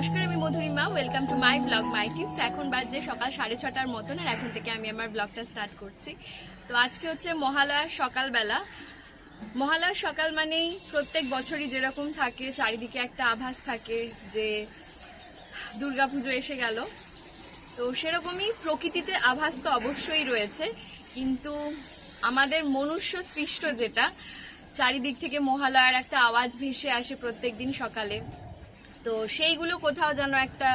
নমস্কার, আমি Madhurima. Welcome to my blog my tips এখন বাজে সকাল সাড়ে ছটার মতন, আর এখন থেকে আমি আমার ব্লগটা স্টার্ট করছি। তো আজকে হচ্ছে মহালয়ার সকালবেলা। মহালয়ার সকাল মানেই প্রত্যেক বছরই যেরকম থাকে, চারিদিকে একটা আভাস থাকে যে দুর্গাপুজো এসে গেল। তো সেরকমই প্রকৃতিতে আভাস তো অবশ্যই রয়েছে, কিন্তু আমাদের মনুষ্য সৃষ্ট যেটা, চারিদিক থেকে মহালয়ার একটা আওয়াজ ভেসে আসে প্রত্যেক দিন সকালে। তো সেইগুলো কোথাও যেন একটা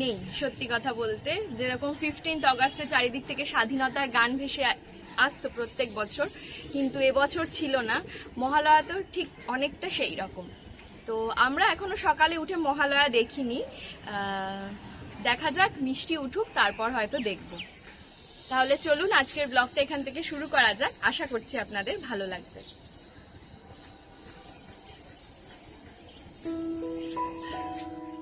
নেই, সত্যি কথা বলতে। যেরকম ফিফটিন্থ অগাস্টে চারিদিক থেকে স্বাধীনতার গান ভেসে আসতো প্রত্যেক বছর, কিন্তু এবছর ছিল না। মহালয়া তো ঠিক অনেকটা সেই রকম। তো আমরা এখনও সকালে উঠে মহালয়া দেখিনি। দেখা যাক, মিষ্টি উঠুক, তারপর হয়তো দেখব। তাহলে চলুন, আজকের ব্লগটা এখান থেকে শুরু করা যাক। আশা করছি আপনাদের ভালো লাগবে।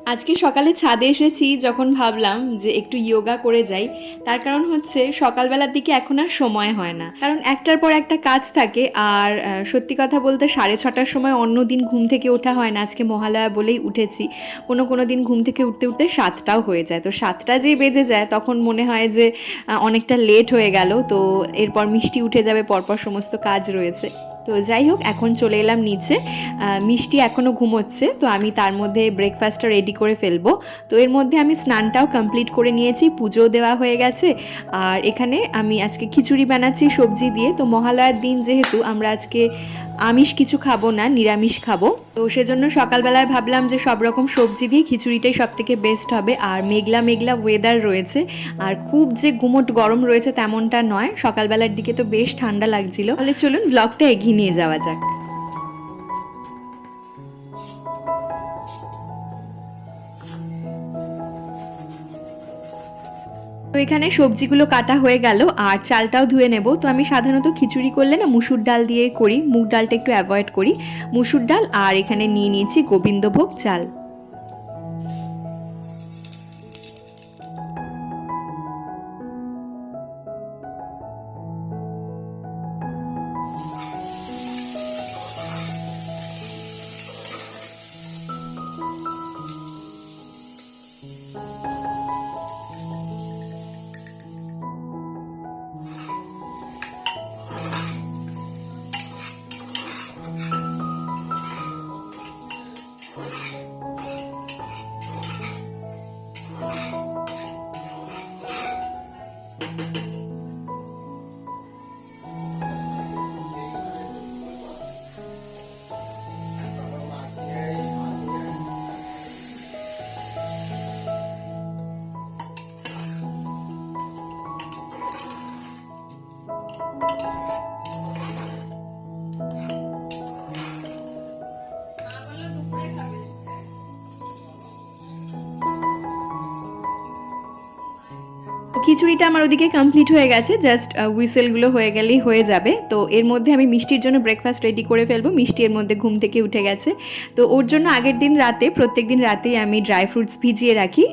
আজকে সকালে ছাদে এসেছি যখন ভাবলাম যে একটু ইয়োগা করে যাই। তার কারণ হচ্ছে সকালবেলার দিকে এখন আর সময় হয় না। কারণ একটার পর একটা কাজ থাকে আর সত্যি কথা বলতে সাড়ে ছটার সময় অন্য দিন ঘুম থেকে ওঠা হয় না। আজকে মহালয়া বলেই উঠেছি। কোনো কোনো দিন ঘুম থেকে উঠতে উঠতে সাতটাও হয়ে যায়। তো সাতটা যেই বেজে যায় তখন মনে হয় যে অনেকটা লেট হয়ে গেল। তো এরপর মিষ্টি উঠে যাবে, পরপর সমস্ত কাজ রয়েছে। তো যাই হোক, এখন চলে এলাম নিচে। মিষ্টি এখনও ঘুমোচ্ছে, তো আমি তার মধ্যে ব্রেকফাস্টটা রেডি করে ফেলব। তো এর মধ্যে আমি স্নানটাও কমপ্লিট করে নিয়েছি পুজো দেওয়া হয়ে গেছে। আর এখানে আমি আজকে খিচুড়ি বানাচ্ছি সবজি দিয়ে। তো মহালয়ার দিন যেহেতু, আমরা আজকে আমিষ কিছু খাব না, নিরামিষ খাব। তো সেজন্য সকালবেলায় ভাবলাম যে সব রকম সবজি দিয়ে খিচুড়িটাই সব থেকে বেস্ট হবে। আর মেঘলা মেঘলা ওয়েদার রয়েছে। আর খুব যে গুমোট গরম রয়েছে তেমনটা নয়। সকালবেলার দিকে তো বেশ ঠান্ডা লাগছিল। তাহলে চলুন ব্লগটা এগিয়ে নিয়ে যাওয়া যাক। তো এখানে সবজিগুলো কাটা হয়ে গেল, আর চালটাও ধুয়ে নেব। তো আমি সাধারণত খিচুড়ি করলে না মুসুর ডাল দিয়ে করি, মুগ ডালটা একটু অ্যাভয়েড করি। মুসুর ডাল আর এখানে নিয়ে নিয়েছি গোবিন্দভোগ চাল। খিচুড়িটা আমার ওদিকে কমপ্লিট হয়ে গেছে জাস্ট হুইসেলগুলো হয়ে গেলেই হয়ে যাবে। তো এর মধ্যে আমি মিষ্টির জন্য ব্রেকফাস্ট রেডি করে ফেলব, মিষ্টি এর মধ্যে ঘুম থেকে উঠে গেছে। তো ওর জন্য আগের দিন রাতে প্রত্যেক দিন রাতেই আমি ড্রাই ফ্রুটস ভিজিয়ে রাখি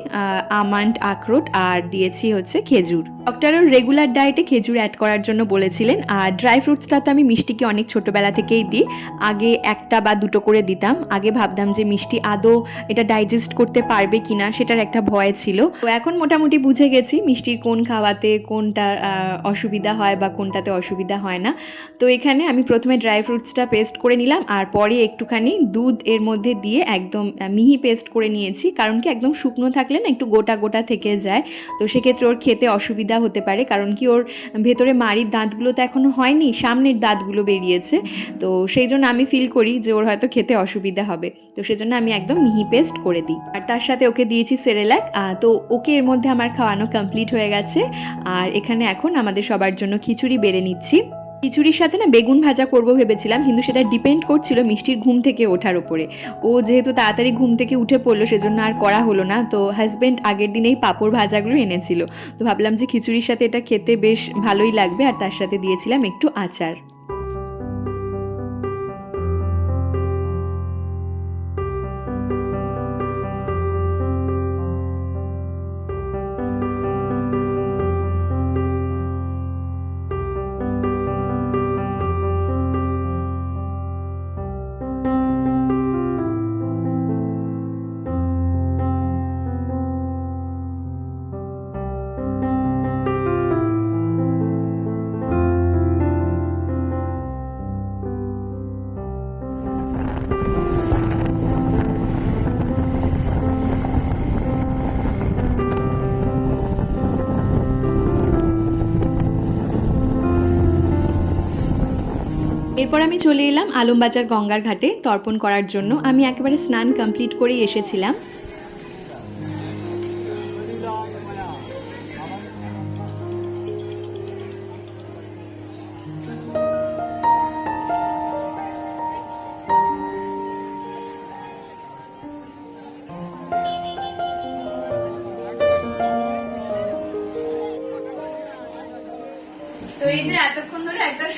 আমান্ড, আখরোট আর দিয়েছি হচ্ছে খেজুর। ডক্টরও রেগুলার ডায়েটে খেজুর অ্যাড করার জন্য বলেছিলেন, আর ড্রাই ফ্রুটসটা তো আমি মিষ্টিকে অনেক ছোটোবেলা থেকেই দিই। আগে একটা বা দুটো করে দিতাম, আগে ভাবতাম যে মিষ্টি আদৌ এটা ডাইজেস্ট করতে পারবে কিনা, সেটার একটা ভয় ছিল। তো এখন মোটামুটি বুঝে গেছি, মিষ্টির কোন খাওয়াতে কোনটা অসুবিধা হয় বা কোনটাতে অসুবিধা হয় না। তো এখানে আমি প্রথমে ড্রাই ফ্রুটসটা পেস্ট করে নিলাম আর পরে একটুখানি দুধ এর মধ্যে দিয়ে একদম মিহি পেস্ট করে নিয়েছি। কারণ কি একদম শুকনো থাকলে না একটু গোটা গোটা থেকে যায়। তো সেক্ষেত্রে ওর খেতে অসুবিধা হতে পারে। কারণ কি ওর ভেতরে মাড়ির দাঁতগুলো তো এখনও হয়নি, সামনের দাঁতগুলো বেরিয়েছে। তো সেই জন্য আমি ফিল করি যে ওর হয়তো খেতে অসুবিধা হবে। তো সেজন্য আমি একদম মিহি পেস্ট করে দিই। আর তার সাথে ওকে দিয়েছি সেরেল্যাক তো ওকে এর মধ্যে আমার খাওয়ানো কমপ্লিট হয়ে গেছে। আর এখানে এখন আমাদের সবার জন্য খিচুড়ি বেড়ে নিচ্ছি। খিচুড়ির সাথে না বেগুন ভাজা করব ভেবেছিলাম, কিন্তু সেটা ডিপেন্ড করছিল মিষ্টির ঘুম থেকে ওঠার ওপরে ও যেহেতু তাড়াতাড়ি ঘুম থেকে উঠে পড়ল, সেজন্য আর করা হলো না। তো হাজব্যান্ড আগের দিনেই পাঁপড় ভাজাগুলো এনেছিল। তো ভাবলাম যে খিচুড়ির সাথে এটা খেতে বেশ ভালোই লাগবে, আর তার সাথে দিয়েছিলাম একটু আচার। এরপর আমি চলে এলাম আলমবাজার গঙ্গার ঘাটে তর্পণ করার জন্য। আমি একেবারে স্নান কমপ্লিট করেই এসেছিলাম।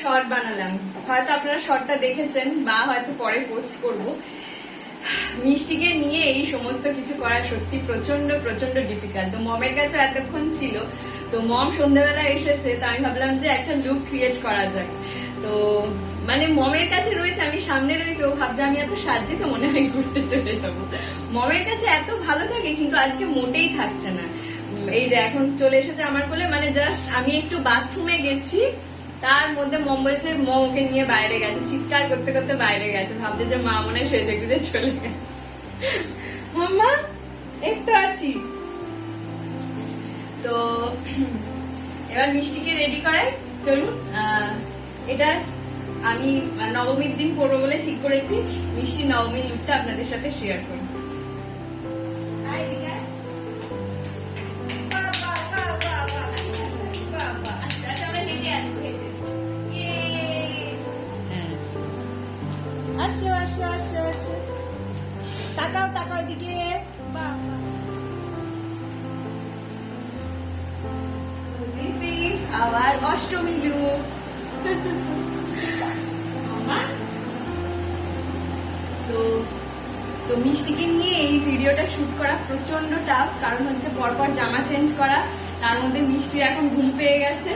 শর্ট বানালাম। হয়তো আপনারা শর্টটা দেখেছেন, বা হয়তো পরে পোস্ট করব। মিষ্টিকে নিয়ে এই সমস্ত কিছু করা সত্যি প্রচণ্ড প্রচণ্ড ডিফিকাল্ট তো মমের কাছে এতক্ষণ ছিল। তো মম সন্ধ্যেবেলা এসেছে, তো আমি ভাবলাম যে একটা লুক ক্রিয়েট করা যায় তো মানে মমের কাছে রয়েছে, আমি সামনে রয়েছে, ও ভাবছে আমি এত সাহায্যে তো মনে হয় ঘুরতে চলে যাব। মমের কাছে এত ভালো থাকে, কিন্তু আজকে মোটেই থাকছে না। এই যে এখন চলে এসেছে আমার কোলে মানে জাস্ট আমি একটু বাথরুমে গেছি তার মধ্যে মম বলছে মম নিয়ে বাইরে গেছে, চিৎকার করতে করতে বাইরে গেছে ভাবতে যে মা মনে হয় গুজে চলে গেছে। মাম্মা এই তো আছি। তো, এবার মিষ্টিকে রেডি করাই। চলুন এটা আমি নবমীর দিন পরবো বলে ঠিক করেছি। মিষ্টি নবমীর লুকটা আপনাদের সাথে শেয়ার করি our অষ্টমী look. আমার? তো তো মিষ্টিকে নিয়ে এই ভিডিওটা শুট করা প্রচণ্ড টাফ কারণ হচ্ছে পরপর জামা চেঞ্জ করা, তার মধ্যে মিষ্টি এখন ঘুম পেয়ে গেছে।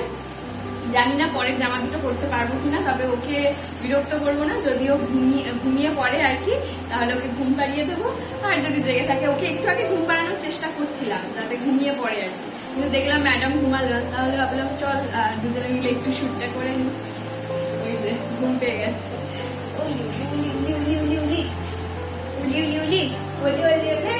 জানি না পরের জামা দুটো করতে পারব কিনা, তবে ওকে বিরক্ত করব না, যদিও ঘুমিয়ে ঘুমিয়ে পড়ে আর কি, তাহলে ওকে ঘুম পাড়িয়ে দেবো। আর যদি জেগে থাকে, ওকে একটু আগে ঘুম পাড়ানোর চেষ্টা করছিলাম, যাতে ঘুমিয়ে পড়ে আর কি। কিন্তু দেখলাম ম্যাডাম ঘুমালো তাহলে ভাবলাম চল দুজনে মিলে একটু শ্যুটটা করে নিই ওই যে ঘুম পেয়ে গেছে উলি উলি উলি উলি উলি উলি উলি উলি উলি উলি উলি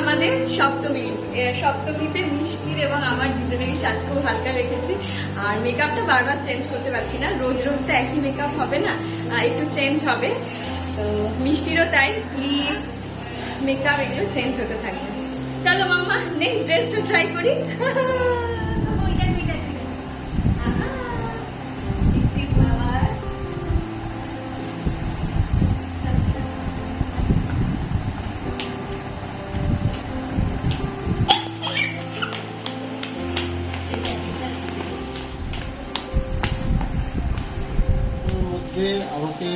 আমাদের সপ্তমী সপ্তমীতে মিষ্টির এবং আমার দুজনেরই সাজকেও হালকা রেখেছি। আর মেকআপটা বারবার চেঞ্জ করতে পারছি না। রোজ রোজ তো একই মেকআপ হবে না একটু চেঞ্জ হবে। তো মিষ্টিরও তাই ক্লিপ মেকআপ এগুলো চেঞ্জ হতে থাকবে। চলো মাম্মা নেক্সট ড্রেসটা ট্রাই করি। মধ্যে আমাকে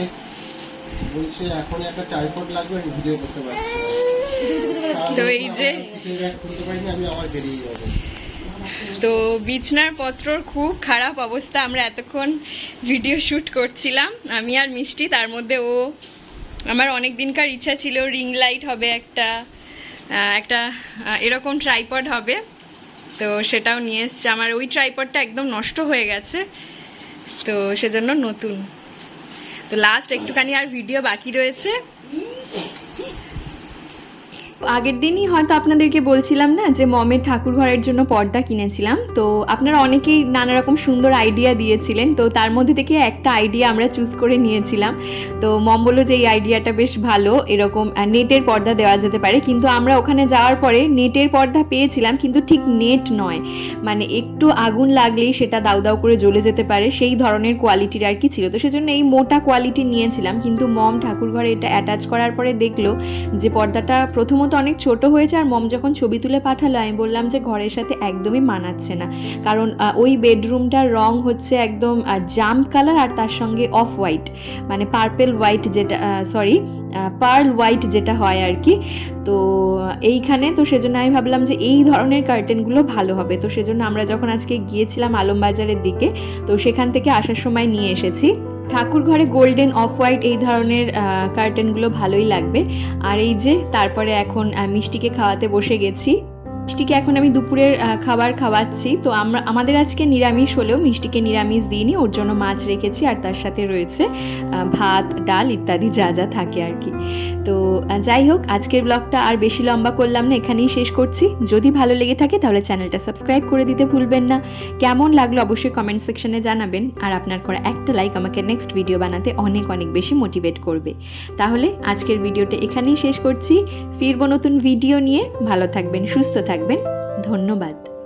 বলছে এখন একটা ট্রাইপড লাগবে আমি ভিডিও করতে পারছি। তো এই যে- আমার খুলতে পারিনি আমি আবার বেরিয়ে যাব। তো বিছনার পত্রর খুব খারাপ অবস্থা আমরা এতক্ষণ ভিডিও শ্যুট করছিলাম আমি আর মিষ্টি তার মধ্যে ও। আমার অনেক দিনকার ইচ্ছা ছিল রিং লাইট হবে একটা একটা এরকম ট্রাইপড হবে। তো সেটাও নিয়ে এসছে। আমার ওই ট্রাইপডটা একদম নষ্ট হয়ে গেছে। তো সেজন্য নতুন। তো লাস্ট একটুখানি আর ভিডিও বাকি রয়েছে। আগের দিনই হয়তো আপনাদেরকে বলছিলাম না যে মমের ঠাকুর ঘরের জন্য পর্দা কিনেছিলাম। তো আপনারা অনেকেই নানা রকম সুন্দর আইডিয়া দিয়েছিলেন। তো তার মধ্যে থেকে একটা আইডিয়া আমরা চুজ করে নিয়েছিলাম। তো মম বলল যে এই আইডিয়াটা বেশ ভালো, এরকম নেটের পর্দা দেওয়া যেতে পারে। কিন্তু আমরা ওখানে যাওয়ার পরে নেটের পর্দা পেয়েছিলাম, কিন্তু ঠিক নেট নয়। মানে একটু আগুন লাগলেই সেটা দাউ দাউ করে জ্বলে যেতে পারে। সেই ধরনের কোয়ালিটির আর কি ছিল। তো সেজন্য এই মোটা কোয়ালিটি নিয়েছিলাম। কিন্তু মম ঠাকুর ঘরে এটা অ্যাটাচ করার পরে দেখল যে পর্দাটা প্রথমত অনেক ছোট হয়েছে আর মম যখন ছবি তুলে পাঠালো, আমি বললাম যে ঘরের সাথে একদমই মানাচ্ছে না। কারণ ওই বেডরুমটার রং হচ্ছে একদম জাম্প কালার আর তার সঙ্গে অফ হোয়াইট মানে পার্পেল হোয়াইট যেটা সরি পার্ল হোয়াইট যেটা হয় আর কি। তো, এইখানে তো সেজন্য আমি ভাবলাম যে এই ধরনের কার্টেনগুলো ভালো হবে। তো সেজন্য আমরা যখন আজকে গিয়েছিলাম আলমবাজারের দিকে, তো সেখান থেকে আসার সময় নিয়ে এসেছি। ঠাকুর ঘরে গোল্ডেন অফ হোয়াইট এই ধরনের কার্টেনগুলো ভালোই লাগবে। আর এই যে, তারপরে এখন মিষ্টিকে খাওয়াতে বসে গেছি। মিষ্টিকে এখন আমি দুপুরের খাবার খাওয়াচ্ছি। তো আমরা, আমাদের আজকে নিরামিষ হলেও মিষ্টিকে নিরামিষ দিইনি ওর জন্য মাছ রেখেছি আর তার সাথে রয়েছে ভাত, ডাল ইত্যাদি যা যা থাকে আর কি। তো যাই হোক, আজকের ব্লগটা আর বেশি লম্বা করলাম না, এখানেই শেষ করছি। যদি ভালো লেগে থাকে তাহলে চ্যানেলটা সাবস্ক্রাইব করে দিতে ভুলবেন না। কেমন লাগল অবশ্যই কমেন্ট সেকশনে জানাবেন। আর আপনার করা একটা লাইক আমাকে নেক্সট ভিডিও বানাতে অনেক অনেক বেশি মোটিভেট করবে। তাহলে আজকের ভিডিওটা এখানেই শেষ করছি। ফিরবো নতুন ভিডিও নিয়ে। ভালো থাকবেন, সুস্থ থাকবেন। ধন্যবাদ।